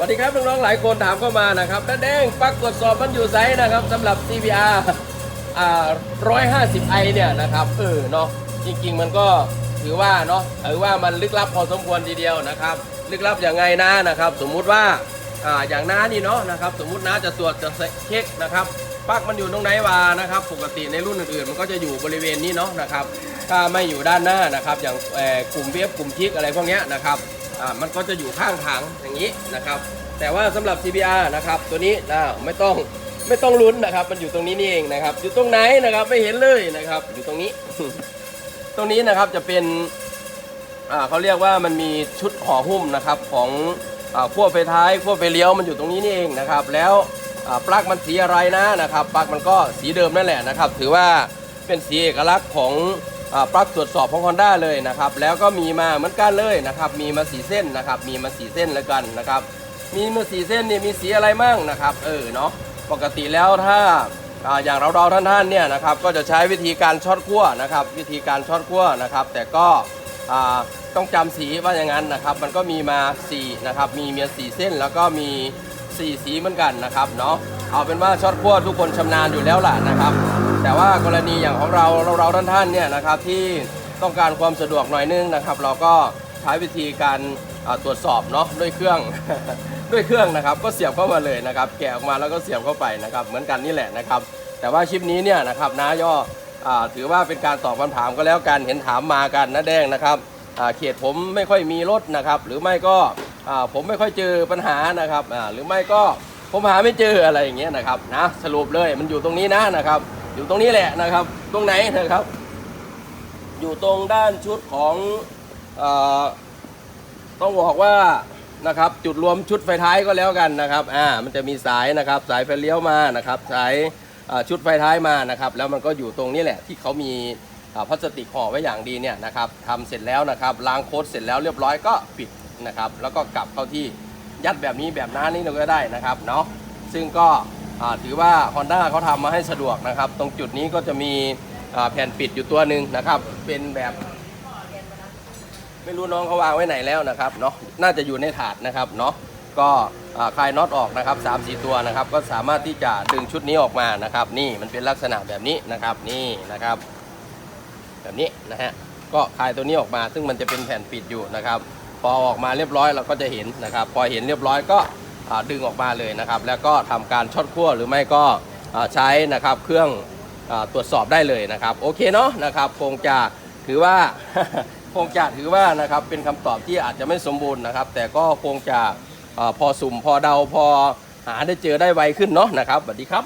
สวัสดีครับน้องๆหลายคนถามเข้ามานะครับน้าแดงปักตรวจสอบมันอยู่ไซส์นะครับสำหรับ CBR อ่า150 i เนี่ยนะครับเออเนาะจริงๆมันก็ถือว่าเนาะถือว่ามันลึกลับพอสมควรทีเดียวนะครับ ลึกลับอย่างไงนะนะครับ สมมุติว่าอ่าอย่างน้านี่เนาะนะครับ สมมุติน้าจะตรวจจะเช็คนะครับปักมันอยู่ตรงไหนวานะครับ ปกติในรุ่นอื่นๆ มันก็จะอยู่บริเวณนี้เนาะนะครับ ถ้าไม่อยู่ด้านหน้านะครับ อย่างกลุ่มเวฟกลุ่มคลิกอะไรพวกนี้นะครับ อ่ามันก็จะอยู่ข้างถังอย่างนี้นะครับ แต่ว่าสำหรับ CBR นะครับตัวนี้นะไม่ต้องไม่ต้องลุ้นนะครับ มันอยู่ตรงนี้นี่เองนะครับ อยู่ตรงไหนนะครับไม่เห็นเลยนะครับ อยู่ตรงนี้ ตรงนี้นะครับจะเป็นอ่าเขาเรียกว่ามันมีชุดห่อหุ้มนะครับของอ่าขั้วไฟท้ายขั้วไฟเลี้ยวมันอยู่ตรงนี้นี่เองนะครับ แล้วปลั๊กมันสีอะไรนะนะครับปลั๊กมันก็สีเดิมนั่นแหละนะครับ ถือว่าเป็นสีเอกลักษณ์ของ ปลั๊กตรวจสอบของ Honda เลยนะครับแล้วก็มีมาเหมือนกันเลยนะครับมีมาสีเส้นนะครับมีมาสีเส้นแล้วกันนะครับมีมาสีเส้นเนี่ยมีสีอะไรมั่งนะครับเออเนาะปกติแล้วถ้าอย่างเราเราๆท่านๆเนี่ยนะครับก็จะใช้วิธีการช็อตขั้วนะครับวิธีการช็อตขั้วนะครับแต่ก็ต้องจำสีว่าอย่างนั้นนะครับ มันก็มีมา4นะครับมีเมียสีเส้นแล้วก็มี4สีเหมือนกันนะครับเนาะเอาเป็นว่าช็อตขั้วทุกคนชำนาญอยู่แล้วล่ะนะครับ แต่ว่ากรณีอย่างของเราเราเราท่านท่านๆเนี่ยนะครับที่ต้องการความสะดวกหน่อยนึงนะครับ เราก็ใช้วิธีการตรวจสอบเนาะด้วยเครื่อง ด้วยเครื่องนะครับ ก็เสียบเข้ามาเลยนะครับ แกะออกมาแล้วก็เสียบเข้าไปนะครับ เหมือนกันนี่แหละนะครับ แต่ว่าคลิปนี้เนี่ยนะครับน้าย่ออถือว่าเป็นการตอบคำถามก็แล้วกันเห็นถามมากันนะแดงนะครับเขตผมไม่ค่อยมีรถนะครับ หรือไม่ก็ผมไม่ค่อยเจอปัญหานะครับหรือไม่ก็ผมหาไม่เจออะไรอย่างเงี้ยนะครับนะสรุปเลยมันอยู่ตรงนี้นะนะครับ อยู่ตรงนี้แหละนะครับ ตรงไหนนะครับ อยู่ตรงด้านชุดของอต้องบอกว่านะครับจุดรวมชุดไฟท้ายก็แล้วกันนะครับอ่ามันจะมีสายนะครับสายไฟเลี้ยวมานะครับสายชุดไฟท้ายมานะครับ แล้วมันก็อยู่ตรงนี้แหละที่เขามีพลาสติกห่อไว้อย่างดีเนี่ยนะครับทำเสร็จแล้วนะครับล้างโค้ดเสร็จแล้วเรียบร้อยก็ปิดนะครับ แล้วก็กลับเข้าที่ยัดแบบนี้แบบนั้นนี่เราก็ได้นะครับเนาะซึ่งก็ ถือว่า Honda เขาทำมาให้สะดวกนะครับ ตรงจุดนี้ก็จะมีแผ่นปิดอยู่ตัวหนึ่งนะครับ เป็นแบบไม่รู้น้องเขาวางไว้ไหนแล้วนะครับเนาะน่าจะอยู่ในถาดนะครับเนาะก็คลายน็อตออกนะครับ3 4ตัวนะครับ ก็สามารถที่จะดึงชุดนี้ออกมานะครับ นี่มันเป็นลักษณะแบบนี้นะครับ นี่นะครับ แบบนี้นะฮะก็คลายตัวนี้ออกมา ซึ่งมันจะเป็นแผ่นปิดอยู่นะครับ พอออกมาเรียบร้อยเราก็จะเห็นนะครับ พอเห็นเรียบร้อยก็ ดึงออกมาเลยนะครับ แล้วก็ทำการช็อตขั้วหรือไม่ก็ใช้นะครับเครื่องอตรวจสอบได้เลยนะครับ โอเคเนาะนะครับคงจะถือว่าคงจะถือว่านะครับเป็นคำตอบที่อาจจะไม่สมบูรณ์นะครับ แต่ก็คงจะอพอสุ่มพอเดาพอหาได้เจอได้ไวขึ้นเนาะนะครับสวัสดีครับ